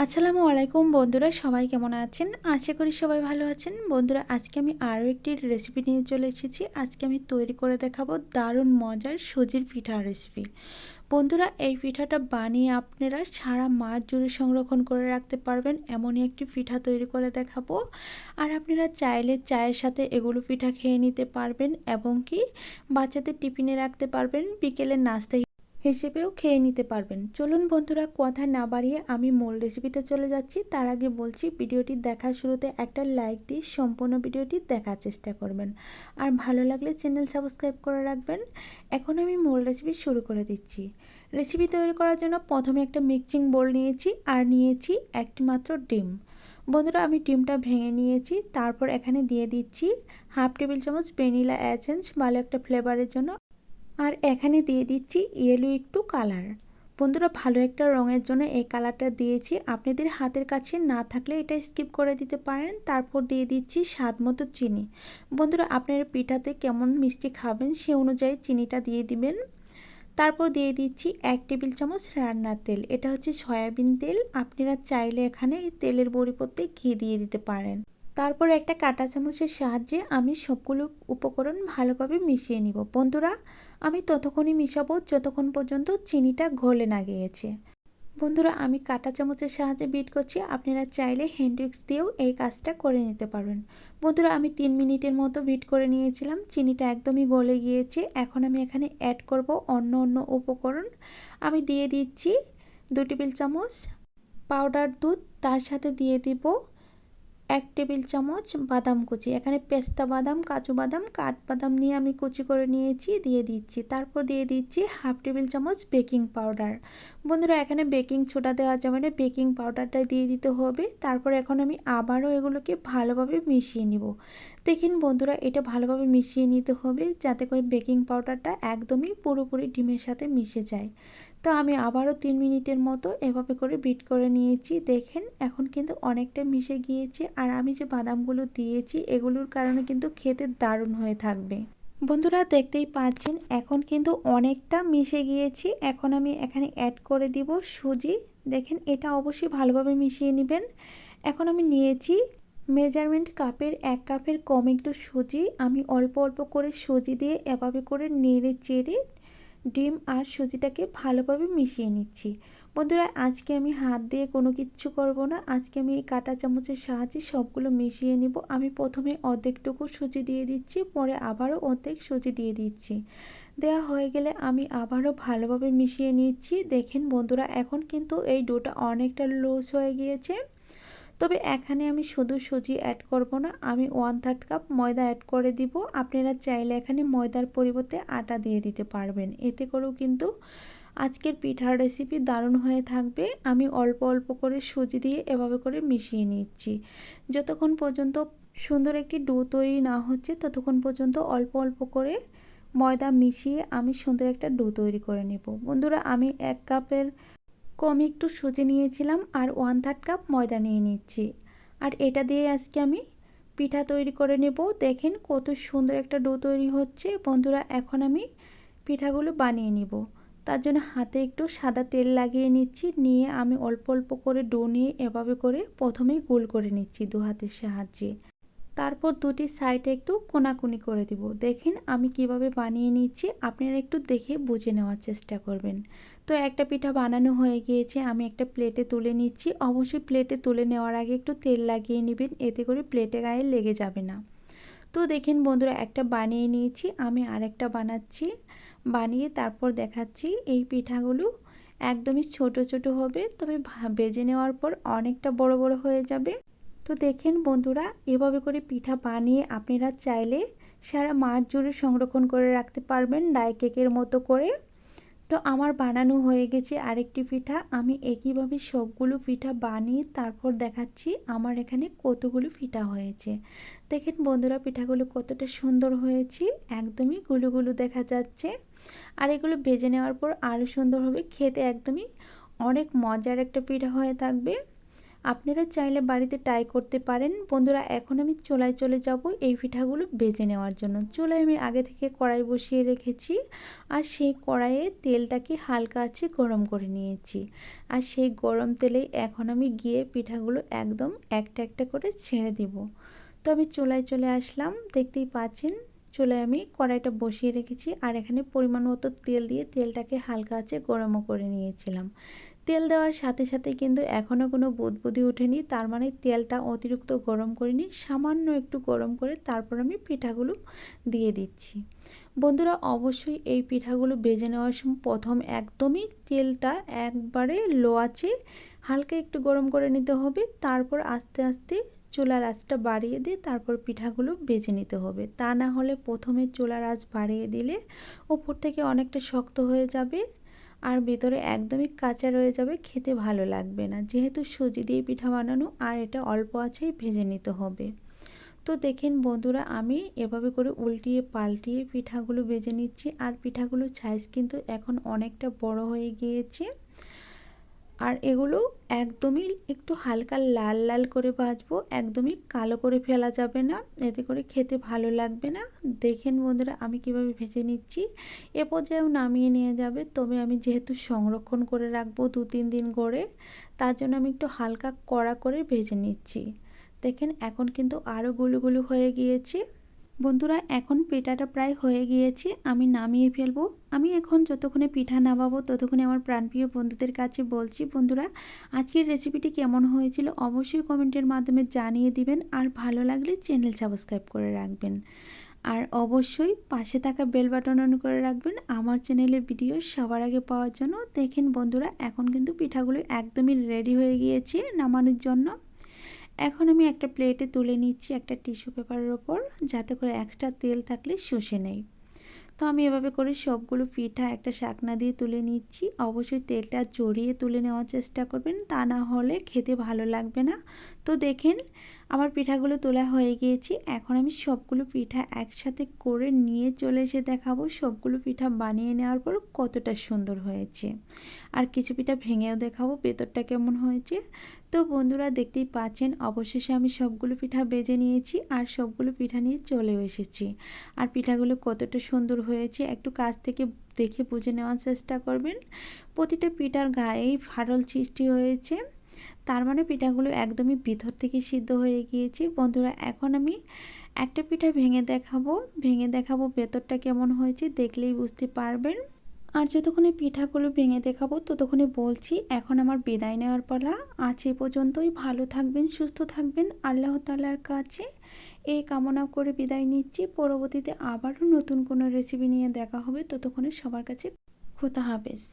আসসালামু আলাইকুম বন্ধুরা, সবাই কেমন আছেন? আশা করি সবাই ভালো আছেন। বন্ধুরা, আজকে আমি আরও একটি রেসিপি নিয়ে চলে এসেছি। আজকে আমি তৈরি করে দেখাবো দারুণ মজার সুজির পিঠা রেসিপি বন্ধুরা, এই পিঠাটা বানিয়ে আপনারা সারা মাস জুড়ে সংরক্ষণ করে রাখতে পারবেন। এমনই একটি পিঠা তৈরি করে দেখাবো। আর আপনারা চাইলে চায়ের সাথে এগুলো পিঠা খেয়ে নিতে পারবেন এবং কি বাচ্চাদের টিফিনে রাখতে পারবেন। বিকেলের নাস্তা হিসেবেও খেয়ে নিতে পারবেন। চলুন বন্ধুরা, কথা না বাড়িয়ে আমি মূল রেসিপিতে চলে যাচ্ছি। তার আগে বলছি, ভিডিওটি দেখার শুরুতে একটা লাইক দিয়ে সম্পূর্ণ ভিডিওটি দেখার চেষ্টা করবেন। আর ভালো লাগলে চ্যানেল সাবস্ক্রাইব করে রাখবেন। এখন আমি মূল রেসিপি শুরু করে দিচ্ছি। রেসিপি তৈরি করার জন্য প্রথমে একটা মিক্সিং বোল নিয়েছি আর নিয়েছি একটি মাত্র ডিম। বন্ধুরা, আমি ডিমটা ভেঙে নিয়েছি। তারপর এখানে দিয়ে দিচ্ছি হাফ টেবিল চামচ ভ্যানিলা অ্যাসেন্স ভালো একটা ফ্লেভারের জন্য আর এখানে দিয়ে দিচ্ছি ইয়েলো একটু কালার বন্ধুরা, ভালো একটা রঙের জন্য এই কালারটা দিয়েছি। আপনাদের হাতের কাছে না থাকলে এটা স্কিপ করে দিতে পারেন। তারপর দিয়ে দিচ্ছি স্বাদ মতো চিনি। বন্ধুরা, আপনারা পিঠাতে কেমন মিষ্টি খাবেন সে অনুযায়ী চিনিটা দিয়ে দিবেন। তারপর দিয়ে দিচ্ছি এক টেবিল চামচ রান্নার তেল। এটা হচ্ছে সয়াবিন তেল। আপনারা চাইলে এখানে তেলের পরিবর্তে ঘি দিয়ে দিতে পারেন। তারপর একটা কাঁটা চামচের সাহায্যে আমি সবগুলো উপকরণ ভালোভাবে মিশিয়ে নিব। বন্ধুরা, আমি ততক্ষণই মিশাবো যতক্ষণ পর্যন্ত চিনিটা ঘোলে না গিয়েছে। বন্ধুরা, আমি কাঁটা চামচের সাহায্যে বিট করছি। আপনারা চাইলে হ্যান্ডউইক্স দিয়েও এই কাজটা করে নিতে পারেন। বন্ধুরা, আমি তিন মিনিটের মতো বিট করে নিয়েছিলাম। চিনিটা একদমই গলে গিয়েছে। এখন আমি এখানে অ্যাড করব অন্য অন্য উপকরণ। আমি দিয়ে দিচ্ছি দু টেবিল চামচ পাউডার দুধ। তার সাথে দিয়ে দিব এক টেবিল চামচ বাদাম কুচি। এখানে পেস্তা বাদাম, কাজু বাদাম কাঠবাদাম নিয়ে আমি কুচি করে নিয়েছি, দিয়ে দিচ্ছি। তারপর দিয়ে দিচ্ছি হাফ টেবিল চামচ বেকিং পাউডার। বন্ধুরা, এখানে বেকিং ছোটা দেওয়া যাবে না, বেকিং পাউডারটা দিয়ে দিতে হবে। তারপর এখন আমি আবারও এগুলোকে ভালোভাবে মিশিয়ে নিব। দেখুন বন্ধুরা, এটা ভালোভাবে মিশিয়ে নিতে হবে যাতে করে বেকিং পাউডারটা একদমই পুরোপুরি ডিমের সাথে মিশে যায়। তো আমি আবারও তিন মিনিটের মতো এভাবে করে বিট করে নিয়েছি। দেখেন, এখন কিন্তু অনেকটা মিশে গিয়েছে আর আমি যে বাদামগুলো দিয়েছি, এগুলোর কারণে কিন্তু খেতে দারুণ হয়ে থাকবে। বন্ধুরা, দেখতেই পাচ্ছেন, এখন কিন্তু অনেকটা মিশে গিয়েছি। এখন আমি এখানে অ্যাড করে দিব সুজি। দেখেন, এটা অবশ্যই ভালোভাবে মিশিয়ে নেবেন। এখন আমি নিয়েছি মেজারমেন্ট কাপের এক কাপের কম একটু সুজি। আমি অল্প অল্প করে সুজি দিয়ে এভাবে করে নেড়ে চেড়ে ডিম আর সুজিটাকে ভালোভাবে মিশিয়ে নিচ্ছি। বন্ধুরা, আজকে আমি হাত দিয়ে কোনো কিচ্ছু করব না। আজকে আমি এই কাটা চামচের সাহায্যে সবগুলো মিশিয়ে নিব। আমি প্রথমে অর্ধেকটুকু সুজি দিয়ে দিচ্ছি, পরে আবারও অর্ধেক সুজি দিয়ে দিচ্ছি। দেওয়া হয়ে গেলে আমি আবারও ভালোভাবে মিশিয়ে নিচ্ছি। দেখেন বন্ধুরা, এখন কিন্তু এই ডোটা অনেকটা লুজ হয়ে গিয়েছে। তবে এখানে আমি শুধু সুজি অ্যাড করব না, আমি ওয়ান থার্ড কাপ ময়দা অ্যাড করে দিব। আপনারা চাইলে এখানে ময়দার পরিবর্তে আটা দিয়ে দিতে পারবেন। এতে করেও কিন্তু আজকের পিঠার রেসিপি দারুণ হয়ে থাকবে। আমি অল্প অল্প করে সুজি দিয়ে এভাবে করে মিশিয়ে নিচ্ছি। যতক্ষণ পর্যন্ত সুন্দর একটি ডো তৈরি না হচ্ছে, ততক্ষণ পর্যন্ত অল্প অল্প করে ময়দা মিশিয়ে আমি সুন্দর একটা ডো তৈরি করে নেব। বন্ধুরা, আমি এক কাপের কম একটু সুজি নিয়েছিলাম আর ওয়ান থার্ড কাপ ময়দা নিয়ে নিচ্ছি। আর এটা দিয়ে আজকে আমি পিঠা তৈরি করে নেব। দেখেন কত সুন্দর একটা ডো তৈরি হচ্ছে। বন্ধুরা, এখন আমি পিঠাগুলো বানিয়ে নিব। তার জন্য হাতে একটু সাদা তেল লাগিয়ে নিচ্ছি। নিয়ে আমি অল্প অল্প করে ডো নিয়ে এভাবে করে প্রথমেই গোল করে নিচ্ছি দু হাতের সাহায্যে। তারপর দুটি সাইডে একটু কোনাকুনি করে দিব। দেখেন আমি কীভাবে বানিয়ে নিচ্ছি, আপনারা একটু দেখে বুঝে নেওয়ার চেষ্টা করবেন। তো একটা পিঠা বানানো হয়ে গিয়েছে, আমি একটা প্লেটে তুলে নিচ্ছি। অবশ্যই প্লেটে তুলে নেওয়ার আগে একটু তেল লাগিয়ে নেবেন, এতে করে প্লেটে গায়ে লেগে যাবে না। তো দেখেন বন্ধুরা, একটা বানিয়ে নিয়েছি, আমি আরেকটা বানাচ্ছি। বানিয়ে তারপর দেখাচ্ছি, এই পিঠাগুলো একদমই ছোট ছোট হবে, তবে বেজে নেওয়ার পর অনেকটা বড় বড় হয়ে যাবে। তো দেখেন বন্ধুরা, এভাবে করে পিঠা বানিয়ে আপনারা চাইলে সারা মাস জুড়ে সংরক্ষণ করে রাখতে পারবেন ডাই কেকের মতো করে। তো আমার বানানো হয়ে গেছে আরেকটি পিঠা। আমি একইভাবে সবগুলো পিঠা বানিয়ে তারপর দেখাচ্ছি আমার এখানে কতগুলো পিঠা হয়েছে। দেখেন বন্ধুরা, পিঠাগুলো কতটা সুন্দর হয়েছে, একদমই গুলো দেখা যাচ্ছে। আর এগুলো ভেজে নেওয়ার পর আরও সুন্দর হবে, খেতে একদমই অনেক মজার একটা পিঠা হয়ে থাকবে। আপনারা চাইলে বাড়িতে ট্রাই করতে পারেন। বন্ধুরা, এখন আমি চুলায় চলে যাব এই পিঠাগুলো বেজে নেওয়ার জন্য। চুলায় আমি আগে থেকে কড়াই বসিয়ে রেখেছি আর সেই কড়াইয়ে তেলটাকে হালকা আছে গরম করে নিয়েছি। আর সেই গরম তেলেই এখন আমি গিয়ে পিঠাগুলো একদম একটা একটা করে ছেড়ে দিব। তো আমি চুলায় চলে আসলাম, দেখতেই পাচ্ছেন চুলায় আমি কড়াইটা বসিয়ে রেখেছি আর এখানে পরিমাণ মতো তেল দিয়ে তেলটাকে হালকা আছে গরমও করে নিয়েছিলাম। তেল দেওয়ার সাথে সাথে কিন্তু এখনও কোনো বুদবুদি ওঠেনি। তার মানে তেলটা অতিরিক্ত গরম করিনি, সামান্য একটু গরম করে তারপর আমি পিঠাগুলো দিয়ে দিচ্ছি। বন্ধুরা, অবশ্যই এই পিঠাগুলো বেজে নেওয়ার সময় প্রথম একদমই তেলটা একবারে লো আছে হালকা একটু গরম করে নিতে হবে। তারপর আস্তে আস্তে চুলার আঁচটা বাড়িয়ে দিয়ে তারপর পিঠাগুলো বেজে নিতে হবে। তা না হলে প্রথমে চুলার আঁচ বাড়িয়ে দিলে ওপর থেকে অনেকটা শক্ত হয়ে যাবে। আর ভেতরে একদমই কাঁচা রয়ে যাবে, খেতে ভালো লাগবে না। যেহেতু সুজি দিয়ে পিঠা বানানো, আর এটা অল্প আছেই ভেজে নিতে হবে। তো দেখেন বন্ধুরা, আমি এভাবে করে উল্টিয়ে পাল্টিয়ে পিঠাগুলো ভেজে নিচ্ছি, আর পিঠাগুলোর সাইজ কিন্তু এখন অনেকটা বড় হয়ে গিয়েছে। আর এগুলো একদমই একটু হালকা লাল লাল করে ভাজবো, একদমই কালো করে ফেলা যাবে না। এতে করে খেতে ভালো লাগবে না। দেখেন বন্ধুরা, আমি কীভাবে ভেজে নিচ্ছি। এ পর্যায়েও নামিয়ে নিয়ে যাবে। তবে আমি যেহেতু সংরক্ষণ করে রাখব দু তিন দিন করে তার জন্য আমি একটু হালকা কড়া করে ভেজে নিচ্ছি। দেখেন, এখন কিন্তু আরও গুলুগুলু হয়ে গিয়েছে। বন্ধুরা, এখন পিঠাটা প্রায় হয়ে গিয়েছে, আমি নামিয়ে ফেলব। আমি এখন যতক্ষণে পিঠা নামাবো, ততক্ষণে আমার প্রাণপ্রিয় বন্ধুদের কাছে বলছি, বন্ধুরা, আজকের রেসিপিটি কেমন হয়েছিল অবশ্যই কমেন্টের মাধ্যমে জানিয়ে দিবেন, আর ভালো লাগলে চ্যানেল সাবস্ক্রাইব করে রাখবেন। আর অবশ্যই পাশে থাকা বেল বাটন অন করে রাখবেন, আমার চ্যানেলের ভিডিও সবার আগে পাওয়ার জন্য। দেখেন বন্ধুরা, এখন কিন্তু পিঠাগুলো একদমই রেডি হয়ে গিয়েছে নামানোর জন্য। এখন আমি একটা প্লেটে তুলে নিচ্ছি একটা টিস্যু পেপারের ওপর, যাতে করে এক্সট্রা তেল থাকলে শুষে নেই। তো আমি এভাবে করে সবগুলো পিঠা একটা শাকনা দিয়ে তুলে নিচ্ছি। অবশ্যই তেলটা জড়িয়ে তুলে নেওয়ার চেষ্টা করবেন, তা না হলে খেতে ভালো লাগবে না। তো দেখেন, আমার পিঠাগুলো তোলা হয়ে গিয়েছে। এখন আমি সবগুলো পিঠা একসাথে করে নিয়ে চলে এসে দেখাবো সবগুলো পিঠা বানিয়ে নেওয়ার পর কতটা সুন্দর হয়েছে। আর কিছু পিঠা ভেঙেও দেখাবো ভেতরটা কেমন হয়েছে। তো বন্ধুরা দেখতেই পাচ্ছেন, অবশেষে আমি সবগুলো পিঠা বেজে নিয়েছি আর সবগুলো পিঠা নিয়ে চলেও এসেছি। আর পিঠাগুলো কতটা সুন্দর হয়েছে, একটু কাছ থেকে দেখে বুঝে নেওয়ার চেষ্টা করবেন। প্রতিটা পিঠার গায়েই ফাটল সৃষ্টি হয়েছে। তার মানে পিঠাগুলো একদমই ভিতর থেকে সিদ্ধ হয়ে গিয়েছে। বন্ধুরা, এখন আমি একটা পিঠা ভেঙে দেখাবো। ভেঙে দেখাবো ভেতরটা কেমন হয়েছে দেখলেই বুঝতে পারবেন। আর যতক্ষণে পিঠাগুলো ভেঙে দেখাবো ততক্ষণে বলছি, এখন আমার বিদায় নেওয়ার পালা। আজ এ পর্যন্তই। ভালো থাকবেন, সুস্থ থাকবেন। আল্লাহ তালার কাছে এই কামনা করে বিদায় নিচ্ছি। পরবর্তীতে আবারও নতুন কোনো রেসিপি নিয়ে দেখা হবে। ততক্ষণে সবার কাছে খোতা হাফেজ।